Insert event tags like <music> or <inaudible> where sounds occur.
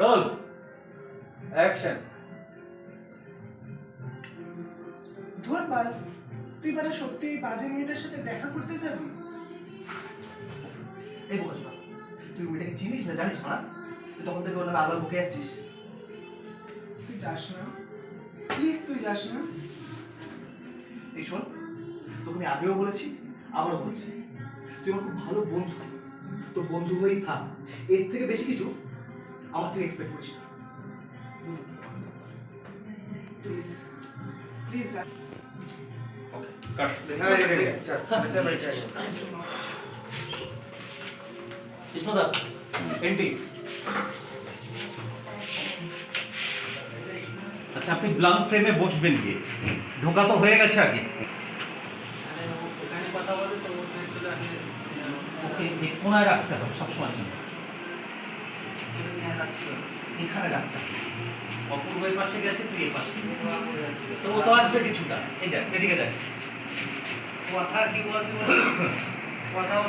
Roll action ধর পাল তুই মানে সত্যি ওই বাজে মেয়েটার সাথে দেখা করতে যাবি? এই বোকাস তুই মেয়েটাকে চিনিস না জানিস না তুই তখন থেকে ওর নামে আলোর বুকে যাচ্ছিস। তুই যাস না। প্লিজ তুই যাস না। এই শোন তোকে আমি আগেও বলেছি আবারও বলছি। তুই আমার খুব ভালো বন্ধু। তো বন্ধু হয়েই থাক। এর থেকে বেশি কিছু আমার থেকে এক্সপেক্ট করিস না প্লিজ প্লিজ যা ওকে কাট কৃষ্ণদা এন্টি আচ্ছা আপনি ব্লাঙ্ক ফ্রেমে বসবেন গিয়ে ঢোকা তো হয়ে গেছে আগে এখানে কথা বলে তো ওখানে চলে আসলে ওকে এই কোনায় রাখতে হবে সবসময় জন্য এখানে ডাক্তার হবে। অপূর্বের পাশে গেছে তুই পাশে। তো ও তো আসবে কিছুটা। এই দেখ এদিকে দেখ। কথা কি বলতে? <coughs> কথা